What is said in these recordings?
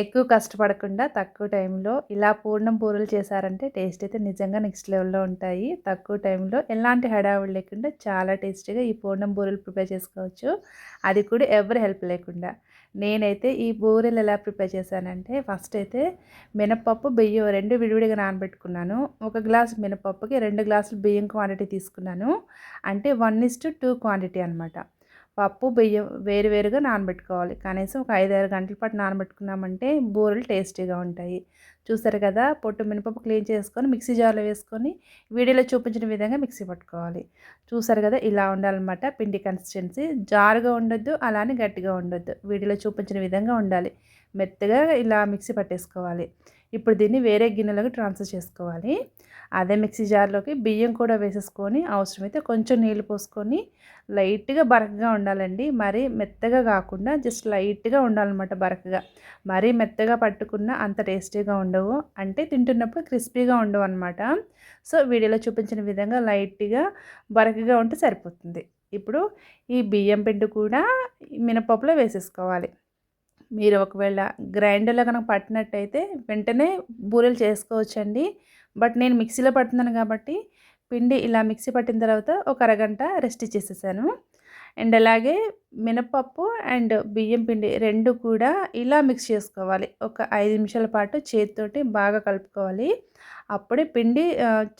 ఎక్కువ కష్టపడకుండా తక్కువ టైంలో ఇలా పూర్ణం పూరలు చేశారంటే టేస్ట్ అయితే నిజంగా నెక్స్ట్ లెవెల్లో ఉంటాయి. తక్కువ టైంలో ఎలాంటి హడావుడు లేకుండా చాలా టేస్టీగా ఈ పూర్ణం బూరెలు ప్రిపేర్ చేసుకోవచ్చు. అది కూడా ఎవరి హెల్ప్ లేకుండా. నేనైతే ఈ బూరెలు ఎలా ప్రిపేర్ చేశానంటే ఫస్ట్ అయితే మినపప్పు బియ్యం రెండు విడివిడిగా నానబెట్టుకున్నాను. ఒక గ్లాస్ మినపప్పుకి రెండు గ్లాసులు బియ్యం క్వాంటిటీ తీసుకున్నాను. అంటే one is to two quantity అనమాట పప్పు బియ్యం వేరు వేరుగా నానబెట్టుకోవాలి. కనీసం ఒక ఐదారు గంటల పాటు నానబెట్టుకున్నామంటే బూరెలు టేస్టీగా ఉంటాయి. చూసారు కదా పొట్టు మినపప్పు క్లీన్ చేసుకొని మిక్సీ జార్లో వేసుకొని వీడియోలో చూపించిన విధంగా మిక్సీ పట్టుకోవాలి. చూసారు కదా ఇలా ఉండాలన్నమాట పిండి కన్సిస్టెన్సీ. జారుగా ఉండొద్దు అలానే గట్టిగా ఉండొద్దు. వీడియోలో చూపించిన విధంగా ఉండాలి. మెత్తగా ఇలా మిక్సీ పట్టేసుకోవాలి. ఇప్పుడు దీన్ని వేరే గిన్నెలోకి ట్రాన్స్ఫర్ చేసుకోవాలి. అదే మిక్సీ జార్లోకి బియ్యం కూడా వేసేసుకొని అవసరమైతే కొంచెం నీళ్ళు పోసుకొని లైట్గా బరకగా ఉండాలండి. మరీ మెత్తగా కాకుండా జస్ట్ లైట్గా ఉండాలన్నమాట బరకగా. మరీ మెత్తగా పట్టుకున్న అంత టేస్టీగా ఉండవు. అంటే తింటున్నప్పుడు క్రిస్పీగా ఉండవు అనమాట సో వీడియోలో చూపించిన విధంగా లైట్గా బరకగా ఉంటే సరిపోతుంది. ఇప్పుడు ఈ బియ్యం పిండి కూడా మినపప్పులో వేసేసుకోవాలి. మీరు ఒకవేళ గ్రైండర్లో కనుక పట్టినట్టయితే వెంటనే బూరెలు చేసుకోవచ్చండి. బట్ నేను మిక్సీలో పడుతున్నాను కాబట్టి పిండి ఇలా మిక్సీ పట్టిన తర్వాత ఒక అరగంట రెస్ట్ ఇచ్చేసేసాను. అండ్ అలాగే మినపప్పు అండ్ బియ్యం పిండి రెండు కూడా ఇలా మిక్స్ చేసుకోవాలి. ఒక ఐదు నిమిషాల పాటు చేతితోటి బాగా కలుపుకోవాలి. అప్పుడే పిండి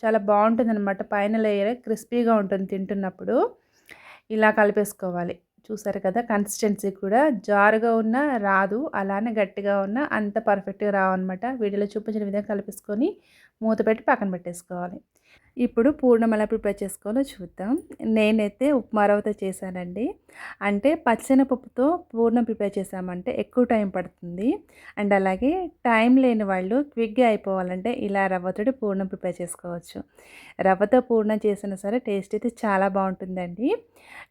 చాలా బాగుంటుంది అనమాట పైన లేయర్ క్రిస్పీగా ఉంటుంది తింటున్నప్పుడు. ఇలా కలిపేసుకోవాలి. చూసారు కదా కన్సిస్టెన్సీ కూడా జారుగా ఉన్న రాదు అలానే గట్టిగా ఉన్న అంత పర్ఫెక్ట్గా రావన్నమాట. వీడియోలో చూపించిన విధంగా కలిపేసుకొని మూత పెట్టి పక్కన పెట్టేసుకోవాలి. ఇప్పుడు పూర్ణం ఎలా ప్రిపేర్ చేసుకోవాలో చూద్దాం. నేనైతే ఉప్మా రవ్వతో చేశానండి. అంటే పచ్చనపప్పుతో పూర్ణం ప్రిపేర్ చేసామంటే ఎక్కువ టైం పడుతుంది. అండ్ అలాగే టైం లేని వాళ్ళు క్విక్గా అయిపోవాలంటే ఇలా రవ్వతోటి పూర్ణం ప్రిపేర్ చేసుకోవచ్చు. రవ్వతో పూర్ణం చేసినా సరే టేస్ట్ అయితే చాలా బాగుంటుందండి.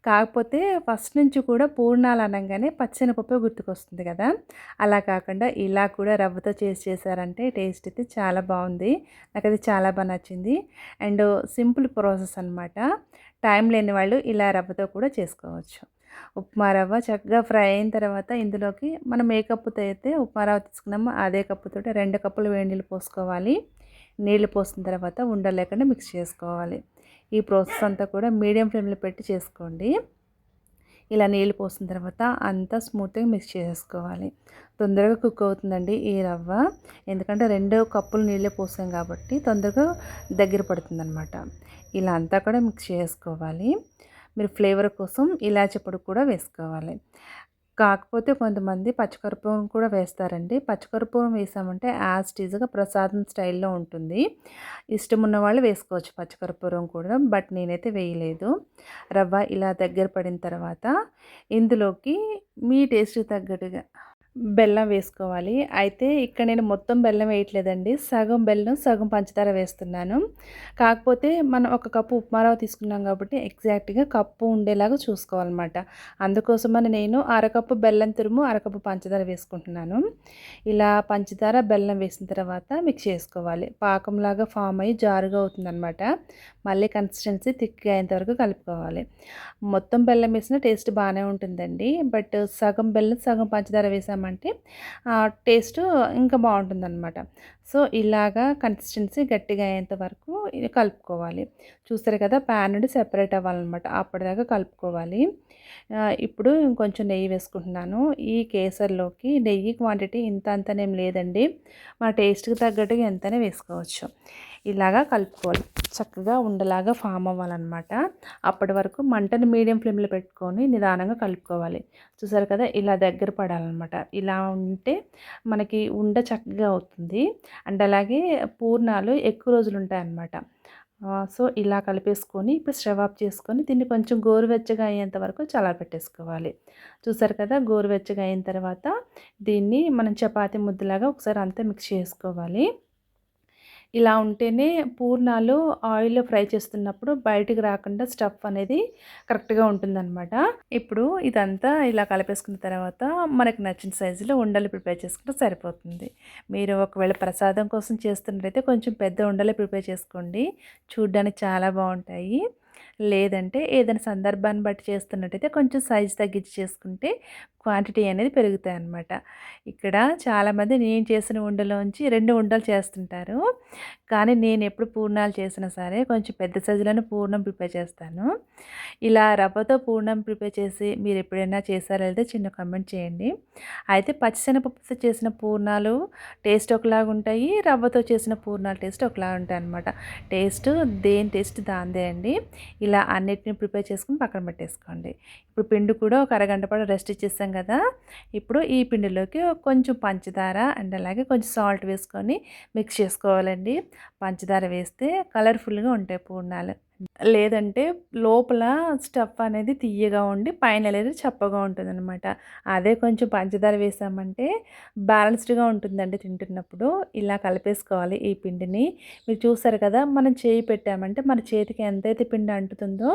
కాకపోతే ఫస్ట్ నుంచి కూడా పూర్ణాలు అనగానే పచ్చనపప్పు గుర్తుకొస్తుంది కదా. అలా కాకుండా ఇలా కూడా రవ్వతో చేసి చేశారంటే టేస్ట్ అయితే చాలా బాగుంది. నాకు అది చాలా బాగా నచ్చింది. అండ్ సింపుల్ ప్రాసెస్ అనమాట టైం లేని వాళ్ళు ఇలా రవ్వతో కూడా చేసుకోవచ్చు. ఉప్మా రవ్వ చక్కగా ఫ్రై అయిన తర్వాత ఇందులోకి మనం ఏ కప్పుతో అయితే ఉప్మా రవ్వ తీసుకున్నామో అదే కప్పుతో రెండు కప్పులు వేడి నీళ్ళు పోసుకోవాలి. నీళ్ళు పోసిన తర్వాత ఉండలేకుండా మిక్స్ చేసుకోవాలి. ఈ ప్రాసెస్ అంతా కూడా మీడియం ఫ్లేమ్లో పెట్టి చేసుకోండి. ఇలా నీళ్ళు పోసిన తర్వాత అంతా స్మూత్గా మిక్స్ చేసుకోవాలి తొందరగా కుక్ అవుతుందండి ఈ రవ్వ. ఎందుకంటే రెండు కప్పులు నీళ్ళే పోసాం కాబట్టి తొందరగా దగ్గర పడుతుంది అనమాట ఇలా అంతా కూడా మిక్స్ చేసుకోవాలి. మీరు ఫ్లేవర్ కోసం ఇలాచి పొడి కూడా వేసుకోవాలి. కాకపోతే కొంతమంది పచ్చకర్పూరం కూడా వేస్తారండి. పచ్చకర్పూరం వేసామంటే యాజ్ టీజ్గా ప్రసాదం స్టైల్లో ఉంటుంది. ఇష్టం ఉన్న వాళ్ళు వేసుకోవచ్చు పచ్చకర్పూరం కూడా బట్ నేనైతే వేయలేదు. రవ్వ ఇలా దగ్గర పడిన తర్వాత ఇందులోకి మీ టేస్ట్ తగ్గట్టుగా బెల్లం వేసుకోవాలి. అయితే ఇక్కడ నేను మొత్తం బెల్లం వేయట్లేదండి. సగం బెల్లం సగం పంచదార వేస్తున్నాను. కాకపోతే మనం ఒక కప్పు ఉప్మారావు తీసుకున్నాం కాబట్టి ఎగ్జాక్ట్గా కప్పు ఉండేలాగా చూసుకోవాలన్నమాట. అందుకోసమని నేను అరకప్పు బెల్లం తురుము అరకప్పు పంచదార వేసుకుంటున్నాను. ఇలా పంచదార బెల్లం వేసిన తర్వాత మిక్స్ చేసుకోవాలి. పాకంలాగా ఫామ్ అయ్యి జారుగా అవుతుందన్నమాట. మళ్ళీ కన్సిస్టెన్సీ థిక్గా అయ్యేంత వరకు కలుపుకోవాలి. మొత్తం బెల్లం వేసిన టేస్ట్ బాగానే ఉంటుందండి. బట్ సగం బెల్లం సగం పంచదార వేసామంటే టేస్ట్ ఇంకా బాగుంటుందన్నమాట. సో ఇలాగా కన్సిస్టెన్సీ గట్టిగా అయ్యేంత వరకు కలుపుకోవాలి. చూస్తారు కదా ప్యాన్ నుండి సెపరేట్ అవ్వాలన్నమాట. అప్పటిదాకా కలుపుకోవాలి. ఇప్పుడు ఇంకొంచెం నెయ్యి వేసుకుంటున్నాను. ఈ కేసర్లోకి నెయ్యి క్వాంటిటీ ఇంత అంతనేం లేదండి. మా టేస్ట్కి తగ్గట్టుగా ఎంతనే వేసుకోవచ్చు. ఇలాగా కలుపుకోవాలి. చక్కగా ఉండలాగా ఫామ్ అవ్వాలన్నమాట. అప్పటి వరకు మంటను మీడియం ఫ్లేమ్లో పెట్టుకొని నిదానంగా కలుపుకోవాలి. చూసారు కదా ఇలా దగ్గర పడాలన్నమాట. ఇలా ఉంటే మనకి ఉండ చక్కగా అవుతుంది. అండ్ అలాగే పూర్ణాలు ఎక్కువ రోజులు ఉంటాయన్నమాట. సో ఇలా కలిపేసుకొని ఇప్పుడు స్టవ్ ఆఫ్ చేసుకొని దీన్ని కొంచెం గోరువెచ్చగా అయ్యేంత వరకు పెట్టేసుకోవాలి. చూసారు కదా గోరువెచ్చగా అయిన తర్వాత దీన్ని మనం చపాతీ ముద్దలాగా ఒకసారి అంతా మిక్స్ చేసుకోవాలి. ఇలా ఉంటేనే పూర్ణాలు ఆయిల్లో ఫ్రై చేస్తున్నప్పుడు బయటికి రాకుండా స్టఫ్ అనేది కరెక్ట్గా ఉంటుందన్నమాట. ఇప్పుడు ఇదంతా ఇలా కలిపేసుకున్న తర్వాత మనకు నచ్చిన సైజులో ఉండలు ప్రిపేర్ చేసుకుంటే సరిపోతుంది. మీరు ఒకవేళ ప్రసాదం కోసం చేస్తున్నట్టయితే కొంచెం పెద్ద ఉండలు ప్రిపేర్ చేసుకోండి. చూడ్డానికి చాలా బాగుంటాయి. లేదంటే ఏదైనా సందర్భాన్ని బట్టి చేస్తున్నట్టయితే కొంచెం సైజ్ తగ్గించి చేసుకుంటే క్వాంటిటీ అనేది పెరుగుతాయి అన్నమాట ఇక్కడ చాలామంది నేను చేసిన ఉండలోంచి రెండు ఉండలు చేస్తుంటారు. కానీ నేను ఎప్పుడు పూర్ణాలు చేసినా సరే కొంచెం పెద్ద సైజులోనే పూర్ణం ప్రిపేర్ చేస్తాను. ఇలా రవ్వతో పూర్ణం ప్రిపేర్ చేసి మీరు ఎప్పుడైనా చేశారో అయితే చిన్న కమెంట్ చేయండి. అయితే పచ్చిశనగపప్పుతో చేసిన పూర్ణాలు టేస్ట్ ఒకలాగా ఉంటాయి రవ్వతో చేసిన పూర్ణాలు టేస్ట్ ఒకలాగా ఉంటాయి అనమాట టేస్ట్ దేని టేస్ట్ దాందే అండి. ఇలా అన్నిటిని ప్రిపేర్ చేసుకుని పక్కన పెట్టేసుకోండి. ఇప్పుడు పిండి కూడా ఒక అరగంట పాటు రెస్ట్ ఇచ్చేసాం కదా. ఇప్పుడు ఈ పిండిలోకి కొంచెం పంచదార అండ్ అలాగే కొంచెం సాల్ట్ వేసుకొని మిక్స్ చేసుకోవాలండి. పంచదార వేస్తే కలర్ఫుల్గా ఉంటాయి పూర్ణాలు. లేదంటే లోపల స్టఫ్ అనేది తియ్యగా ఉండి పైన అనేది చప్పగా ఉంటుందన్నమాట. అదే కొంచెం పంచదార వేసామంటే బ్యాలెన్స్డ్గా ఉంటుందండి తింటున్నప్పుడు. ఇలా కలిపేసుకోవాలి ఈ పిండిని. మీరు చూసారు కదా మనం చేయి పెట్టామంటే మన చేతికి ఎంతైతే పిండి అంటుతుందో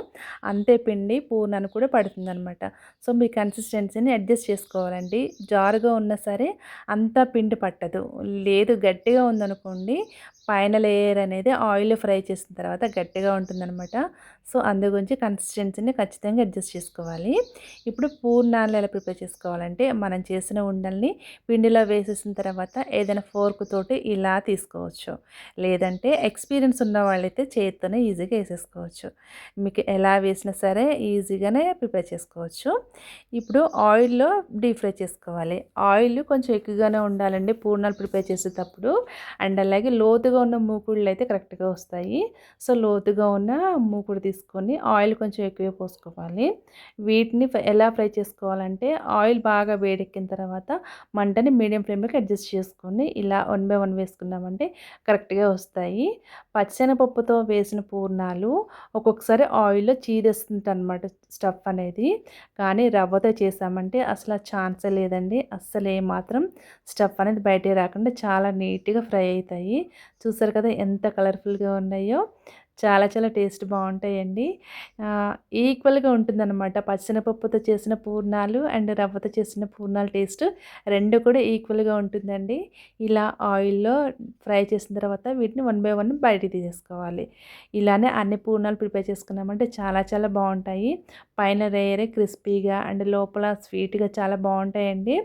అంతే పిండి పూర్ణాన్ని కూడా పడుతుందన్నమాట. సో మీ కన్సిస్టెన్సీని అడ్జస్ట్ చేసుకోవాలండి. జారుగా ఉన్నా సరే అంతా పిండి పట్టదు. లేదు గట్టిగా ఉందనుకోండి పైన లేయర్ అనేది ఆయిల్ ఫ్రై చేసిన తర్వాత గట్టిగా ఉంటుందన్నమాట. ভিডিওটা సో అందు గురించి కన్సిస్టెన్సీని ఖచ్చితంగా అడ్జస్ట్ చేసుకోవాలి. ఇప్పుడు పూర్ణాలు ఎలా ప్రిపేర్ చేసుకోవాలంటే మనం చేసిన ఉండల్ని పిండిలో వేసేసిన తర్వాత ఏదైనా ఫోర్క్ తోటి ఇలా తీసుకోవచ్చు. లేదంటే ఎక్స్పీరియన్స్ ఉన్న వాళ్ళైతే చేతితోనే ఈజీగా వేసేసుకోవచ్చు. మీకు ఎలా వేసినా సరే ఈజీగానే ప్రిపేర్ చేసుకోవచ్చు. ఇప్పుడు ఆయిల్లో డీప్ ఫ్రై చేసుకోవాలి. ఆయిల్ కొంచెం ఎక్కువగానే ఉండాలండి పూర్ణాలు ప్రిపేర్ చేసేటప్పుడు. అండ్ అలాగే లోతుగా ఉన్న మూకుళ్ళు అయితే కరెక్ట్గా వస్తాయి. సో లోతుగా ఉన్న మూకుడు తీసుకొని ఆయిల్ కొంచెం ఎక్కువ పోసుకోవాలి. వీటిని ఎలా ఫ్రై చేసుకోవాలంటే ఆయిల్ బాగా వేడెక్కిన తర్వాత మంటని మీడియం ఫ్లేమ్లోకి అడ్జస్ట్ చేసుకొని ఇలా వన్ బై వన్ వేసుకున్నామంటే కరెక్ట్గా వస్తాయి. పచ్చనపప్పుతో వేసిన పూర్ణాలు ఒక్కొక్కసారి ఆయిల్లో చీదేస్తుంది అనమాట స్టఫ్ అనేది. కానీ రవ్వతో చేసామంటే అసలు ఛాన్సే లేదండి. అస్సలు ఏమాత్రం స్టఫ్ అనేది బయటే రాకుండా చాలా నీట్గా ఫ్రై అవుతాయి. చూసారు కదా ఎంత కలర్ఫుల్గా ఉన్నాయో. చాలా చాలా టేస్ట్ బాగుంటాయండి. ఈక్వల్గా ఉంటుందన్నమాట. పచ్చనపప్పుతో చేసిన పూర్ణాలు అండ్ రవ్వతో చేసిన పూర్ణాల టేస్ట్ రెండు కూడా ఈక్వల్గా ఉంటుందండి. ఇలా ఆయిల్లో ఫ్రై చేసిన తర్వాత వీటిని వన్ బై వన్ బయటికి తీసేసుకోవాలి. ఇలానే అన్ని పూర్ణాలు ప్రిపేర్ చేసుకున్నామంటే చాలా చాలా బాగుంటాయి. పైన రేరే క్రిస్పీగా అండ్ లోపల స్వీట్గా చాలా బాగుంటాయండి.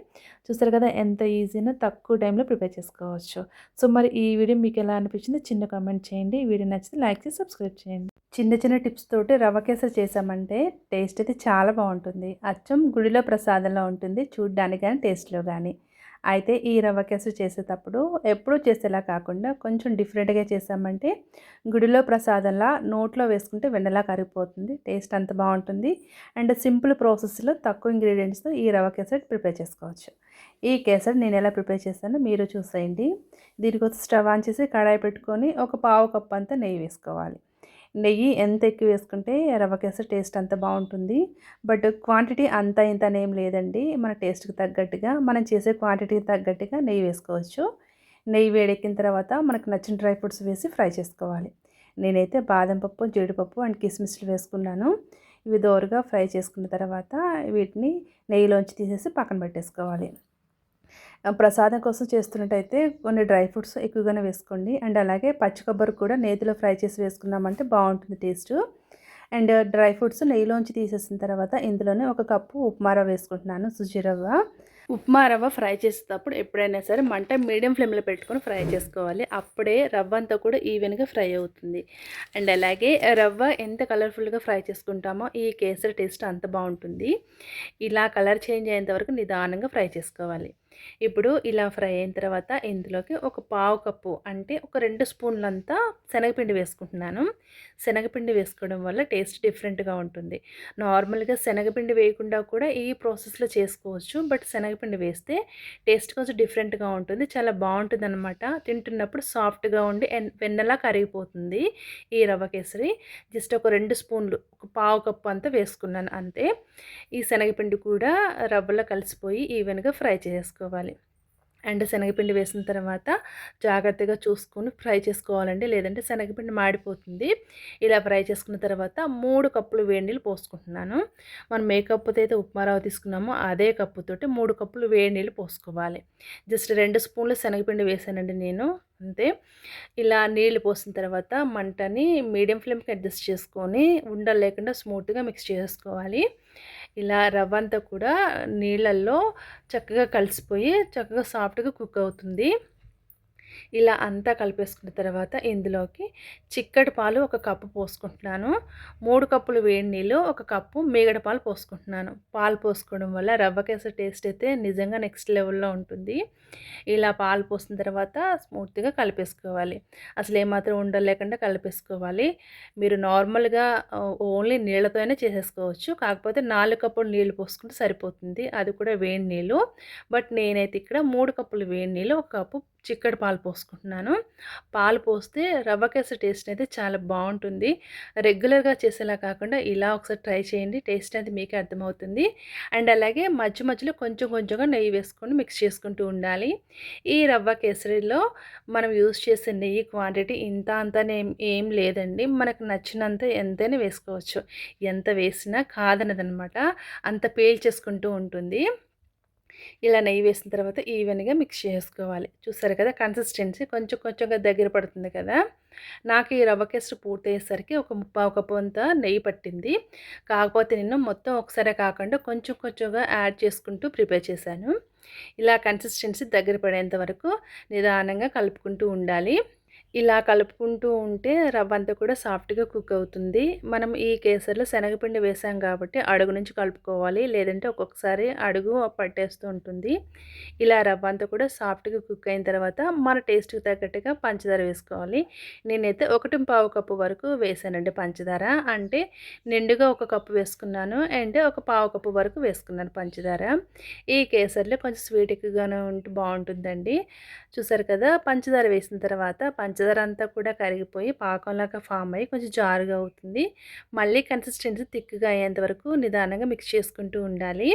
చూస్తారు కదా ఎంత ఈజీనో తక్కువ టైంలో ప్రిపేర్ చేసుకోవచ్చు. సో మరి ఈ వీడియో మీకు ఎలా అనిపించిందో చిన్న కామెంట్ చేయండి. వీడియో నచ్చితే లైక్ చేసి సబ్స్క్రైబ్ చేయండి. చిన్న చిన్న టిప్స్ తోటి రవ్వ కేసరి చేసామంటే టేస్ట్ అయితే చాలా బాగుంటుంది. అచ్చం గుడిలో ప్రసాదంలో ఉంటుంది. చూడ్డానికి కానీ టేస్ట్లో కానీ అయితే ఈ రవ్వ కేసరి చేసేటప్పుడు ఎప్పుడూ చేసేలా కాకుండా కొంచెం డిఫరెంట్గా చేసామంటే గుడిలో ప్రసాదంలా నోట్లో వేసుకుంటే వెన్నలా కరిగిపోతుంది టేస్ట్ అంత బాగుంటుంది. అండ్ సింపుల్ ప్రాసెస్లో తక్కువ ఇంగ్రీడియంట్స్తో ఈ రవ్వ కేసరి ప్రిపేర్ చేసుకోవచ్చు. ఈ కేసరి నేను ఎలా ప్రిపేర్ చేస్తానో మీరు చూసేయండి. దీనికోసం స్టవ్ ఆన్ చేసి కడాయి పెట్టుకొని ఒక పావు కప్పు అంతా నెయ్యి వేసుకోవాలి. నెయ్యి ఎంత ఎక్కువ వేసుకుంటే రవ్వ కేసరి టేస్ట్ అంత బాగుంటుంది. బట్ క్వాంటిటీ అంత ఇంత ఏం లేదండి. మన టేస్ట్కి తగ్గట్టుగా మనం చేసే క్వాంటిటీకి తగ్గట్టుగా నెయ్యి వేసుకోవచ్చు. నెయ్యి వేడెక్కిన తర్వాత మనకు నచ్చిన డ్రై ఫ్రూట్స్ వేసి ఫ్రై చేసుకోవాలి. నేనైతే బాదం పప్పు జీడిపప్పు అండ్ కిస్మిస్లు వేసుకున్నాను. ఇవి దోరగా ఫ్రై చేసుకున్న తర్వాత వీటిని నెయ్యిలోంచి తీసేసి పక్కన పెట్టేసుకోవాలి. ప్రసాదం కోసం చేస్తున్నట్టయితే కొన్ని డ్రై ఫ్రూట్స్ ఎక్కువగానే వేసుకోండి. అండ్ అలాగే పచ్చి కొబ్బరి కూడా నేతిలో ఫ్రై చేసి వేసుకున్నామంటే బాగుంటుంది టేస్ట్. అండ్ డ్రై ఫ్రూట్స్ నెయ్యిలోంచి తీసేసిన తర్వాత ఇందులోనే ఒక కప్పు ఉప్మా రవ్వ వేసుకుంటున్నాను సుజీ రవ్వ. ఉప్మా రవ్వ ఫ్రై చేసేటప్పుడు ఎప్పుడైనా సరే మంట మీడియం ఫ్లేమ్లో పెట్టుకొని ఫ్రై చేసుకోవాలి. అప్పుడే రవ్వ అంతా కూడా ఈవెన్గా ఫ్రై అవుతుంది. అండ్ అలాగే రవ్వ ఎంత కలర్ఫుల్గా ఫ్రై చేసుకుంటామో ఈ కేసరి టేస్ట్ అంత బాగుంటుంది. ఇలా కలర్ చేంజ్ అయ్యేంత వరకు నిదానంగా ఫ్రై చేసుకోవాలి. ఇప్పుడు ఇలా ఫ్రై అయిన తర్వాత ఇందులోకి ఒక పావు కప్పు అంటే ఒక రెండు స్పూన్లంతా శనగపిండి వేసుకుంటున్నాను. శనగపిండి వేసుకోవడం వల్ల టేస్ట్ డిఫరెంట్గా ఉంటుంది. నార్మల్గా శనగపిండి వేయకుండా కూడా ఈ ప్రాసెస్లో చేసుకోవచ్చు. బట్ శనగపిండి వేస్తే టేస్ట్ కొంచెం డిఫరెంట్గా ఉంటుంది. చాలా బాగుంటుంది అనమాట తింటున్నప్పుడు సాఫ్ట్గా ఉండి వెన్నలా కరిగిపోతుంది ఈ రవ్వ కేసరి. జస్ట్ ఒక రెండు స్పూన్లు ఒక పావు కప్పు అంతా వేసుకున్నాను అంతే. ఈ శనగపిండి కూడా రవ్వలో కలిసిపోయి ఈవెన్గా ఫ్రై చేసుకోవాలి అండ్ శనగపిండి వేసిన తర్వాత జాగ్రత్తగా చూసుకొని ఫ్రై చేసుకోవాలండి. లేదంటే శనగపిండి మాడిపోతుంది. ఇలా ఫ్రై చేసుకున్న తర్వాత మూడు కప్పులు వేడి నీళ్ళు పోసుకుంటున్నాను. మనం ఏ కప్పుతో అయితే ఉప్మా తీసుకున్నామో అదే కప్పుతోటి మూడు కప్పులు వేడి నీళ్ళు పోసుకోవాలి. జస్ట్ రెండు స్పూన్లు శనగపిండి వేసానండి నేను. అంతే. ఇలా నీళ్ళు పోసిన తర్వాత మంటని మీడియం ఫ్లేమ్కి అడ్జస్ట్ చేసుకొని ఉండలు లేకుండా స్మూత్గా మిక్స్ చేసుకోవాలి. ఇలా రవ్వ అంతా కూడా నీళ్ళల్లో చక్కగా కలిసిపోయి చక్కగా సాఫ్ట్గా కుక్ అవుతుంది. ఇలా అంతా కలిపేసుకున్న తర్వాత ఇందులోకి చిక్కటి పాలు ఒక కప్పు పోసుకుంటున్నాను. మూడు కప్పులు వేడి నీళ్ళు ఒక కప్పు మేగడ పాలు పోసుకుంటున్నాను. పాలు పోసుకోవడం వల్ల రవ్వ కేసరి టేస్ట్ అయితే నిజంగా నెక్స్ట్ లెవెల్లో ఉంటుంది. ఇలా పాలు పోసిన తర్వాత స్మూత్గా కలిపేసుకోవాలి. అసలు ఏమాత్రం ఉండలేకుండా కలిపేసుకోవాలి. మీరు నార్మల్గా ఓన్లీ నీళ్ళతోనే చేసేసుకోవచ్చు. కాకపోతే నాలుగు కప్పులు నీళ్ళు పోసుకుంటే సరిపోతుంది. అది కూడా వేడి నీళ్ళు. బట్ నేనైతే ఇక్కడ మూడు కప్పులు వేడి నీళ్ళు ఒక కప్పు చిక్కడి పాలు పోసుకుంటున్నాను. పాలు పోస్తే రవ్వ కేసరి టేస్ట్ అయితే చాలా బాగుంటుంది. రెగ్యులర్గా చేసేలా కాకుండా ఇలా ఒకసారి ట్రై చేయండి. టేస్ట్ అయితే మీకే అర్థమవుతుంది. అండ్ అలాగే మధ్య మధ్యలో కొంచెం కొంచెంగా నెయ్యి వేసుకొని మిక్స్ చేసుకుంటూ ఉండాలి. ఈ రవ్వ కేసరిలో మనం యూస్ చేసే నెయ్యి క్వాంటిటీ ఇంత అంతనే ఏం లేదండి. మనకు నచ్చినంత ఎంతైనా వేసుకోవచ్చు. ఎంత వేసినా కాదనదనమాట. అంత పేల్ చేసుకుంటూ ఉంటుంది. ఇలా నెయ్యి వేసిన తర్వాత ఈవెన్గా మిక్స్ చేసుకోవాలి. చూసారు కదా కన్సిస్టెన్సీ కొంచెం కొంచెంగా దగ్గర పడుతుంది కదా. నాకు ఈ రవ్వ కేసరి పూర్తయ్యేసరికి ఒక ముప్పావు కప్పు అంతా నెయ్యి పట్టింది. కాకపోతే నేను మొత్తం ఒకసారి కాకుండా కొంచెం కొంచెంగా యాడ్ చేసుకుంటూ ప్రిపేర్ చేశాను. ఇలా కన్సిస్టెన్సీ దగ్గర పడేంత వరకు నిదానంగా కలుపుకుంటూ ఉండాలి. ఇలా కలుపుకుంటూ ఉంటే రవ్వ అంతా కూడా సాఫ్ట్గా కుక్ అవుతుంది. మనం ఈ కేసర్లో శనగపిండి వేసాం కాబట్టి అడుగు నుంచి కలుపుకోవాలి. లేదంటే ఒక్కొక్కసారి అడుగు పట్టేస్తూ ఉంటుంది. ఇలా రవ్వ అంతా కూడా సాఫ్ట్గా కుక్ అయిన తర్వాత మన టేస్ట్కి తగ్గట్టుగా పంచదార వేసుకోవాలి. నేనైతే ఒకటి పావు కప్పు వరకు వేసానండి పంచదార. అంటే నిండుగా ఒక కప్పు వేసుకున్నాను. అండ్ ఒక పావు కప్పు వరకు వేసుకున్నాను పంచదార. ఈ కేసర్లో కొంచెం స్వీట్ ఎక్కువగానే ఉంటే బాగుంటుందండి. చూసారు కదా పంచదార వేసిన తర్వాత పంచదార పంచదార అంతా కూడా కరిగిపోయి పాకంలాగా ఫామ్ అయ్యి కొంచెం జారుగా అవుతుంది. మళ్ళీ కన్సిస్టెన్సీ థిక్గా అయ్యేంత వరకు నిదానంగా మిక్స్ చేసుకుంటూ ఉండాలి.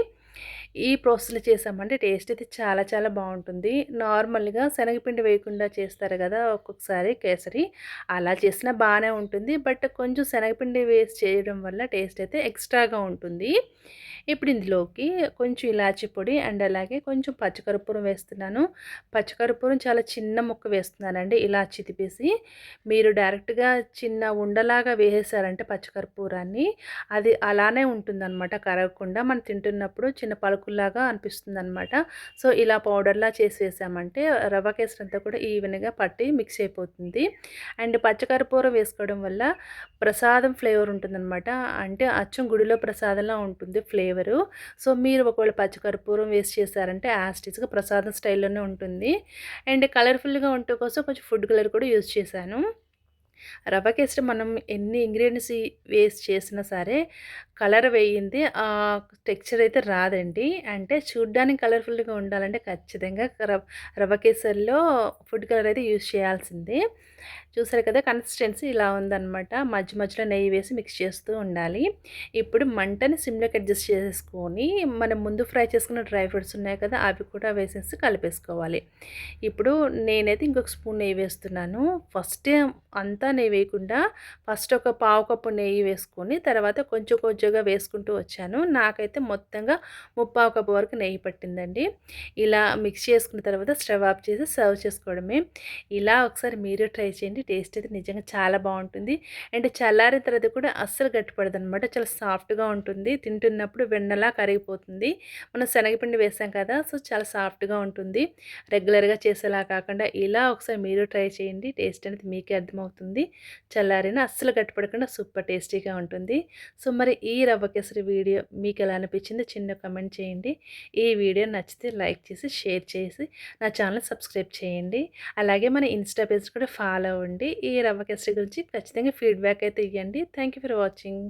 ఈ ప్రాసెస్లో చేసామంటే టేస్ట్ అయితే చాలా చాలా బాగుంటుంది. నార్మల్గా శనగపిండి వేయకుండా చేస్తారు కదా ఒక్కొక్కసారి కేసరి. అలా చేసినా బాగానే ఉంటుంది. బట్ కొంచెం శనగపిండి వేసి చేయడం వల్ల టేస్ట్ అయితే ఎక్స్ట్రాగా ఉంటుంది. ఇప్పుడు ఇందులోకి కొంచెం ఇలాచి పొడి అండ్ అలాగే కొంచెం పచ్చకర్పూరం వేస్తున్నాను. పచ్చకర్పూరం చాలా చిన్న ముక్క వేస్తున్నానండి ఇలాచి తిప్పేసి మీరు డైరెక్ట్గా చిన్న ఉండలాగా వేసేసారంటే పచ్చకర్పూరాన్ని అది అలానే ఉంటుందన్నమాట కరగకుండా. మనం తింటున్నప్పుడు చిన్న పలుకుల్లాగా అనిపిస్తుంది అనమాట సో ఇలా పౌడర్లా చేసి వేసామంటే రవ్వ కేసరి అంతా కూడా ఈవెన్గా పట్టి మిక్స్ అయిపోతుంది. అండ్ పచ్చకర్పూరం వేసుకోవడం వల్ల ప్రసాదం ఫ్లేవర్ ఉంటుందన్నమాట. అంటే అచ్చం గుడిలో ప్రసాదంలా ఉంటుంది ఫ్లేవరు. సో మీరు ఒకవేళ పచ్చికర్పూరం వేస్ట్ చేశారంటే యాస్టిస్గా ప్రసాదం స్టైల్లోనే ఉంటుంది. అండ్ కలర్ఫుల్గా ఉంటే కోసం కొంచెం ఫుడ్ కలర్ కూడా యూజ్ చేశాను. రవ్వ కేసరి మనం ఎన్ని ఇంగ్రీడియంట్స్ వేస్ట్ చేసినా సరే కలర్ వేయింది. ఆ టెక్స్చర్ అయితే రాదండి. అంటే చూడ్డానికి కలర్ఫుల్గా ఉండాలంటే ఖచ్చితంగా రవ్వ కేసరిలో ఫుడ్ కలర్ అయితే యూజ్ చేయాల్సిందే. చూసారు కదా కన్సిస్టెన్సీ ఇలా ఉందన్నమాట. మధ్య మధ్యలో నెయ్యి వేసి మిక్స్ చేస్తూ ఉండాలి. ఇప్పుడు మంటని సిమ్లోకి అడ్జస్ట్ చేసుకొని మనం ముందు ఫ్రై చేసుకున్న డ్రై ఫ్రూట్స్ ఉన్నాయి కదా అవి కూడా వేసేసి కలిపేసుకోవాలి. ఇప్పుడు నేనైతే ఇంకొక స్పూన్ నెయ్యి వేస్తున్నాను. ఫస్ట్ అంతా నెయ్యి వేయకుండా ఫస్ట్ ఒక పావు కప్పు నెయ్యి వేసుకొని తర్వాత కొంచెం కొంచెంగా వేసుకుంటూ వచ్చాను. నాకైతే మొత్తంగా ముప్పావు కప్పు వరకు నెయ్యి పట్టిందండి. ఇలా మిక్స్ చేసుకున్న తర్వాత స్టవ్ ఆఫ్ చేసి సర్వ్ చేసుకోవడమే. ఇలా ఒకసారి మీరు ట్రై చేయండి. టేస్ట్ అయితే నిజంగా చాలా బాగుంటుంది. అండ్ చల్లారిన తర్వాత కూడా అస్సలు గట్టిపడదు అనమాట చాలా సాఫ్ట్గా ఉంటుంది. తింటున్నప్పుడు వెన్నలా కరిగిపోతుంది. మనం శనగపిండి వేసాం కదా సో చాలా సాఫ్ట్గా ఉంటుంది. రెగ్యులర్గా చేసేలా కాకుండా ఇలా ఒకసారి మీరు ట్రై చేయండి. టేస్ట్ అనేది మీకే అర్థమవుతుంది. చల్లారిన అస్సలు గట్టిపడకుండా సూపర్ టేస్టీగా ఉంటుంది. సో మరి ఈ రవ్వ కేసరి వీడియో మీకు ఎలా అనిపించిందో చిన్న కమెంట్ చేయండి. ఈ వీడియో నచ్చితే లైక్ చేసి షేర్ చేసి నా ఛానల్ సబ్స్క్రైబ్ చేయండి. అలాగే మన ఇన్స్టా పేజ్ కూడా ఫాలో అవ్వండి. ఈ రవ్వ కేసరి గురించి ఖచ్చితంగా ఫీడ్బ్యాక్ అయితే ఇవ్వండి థ్యాంక్ ఫర్ వాచింగ్.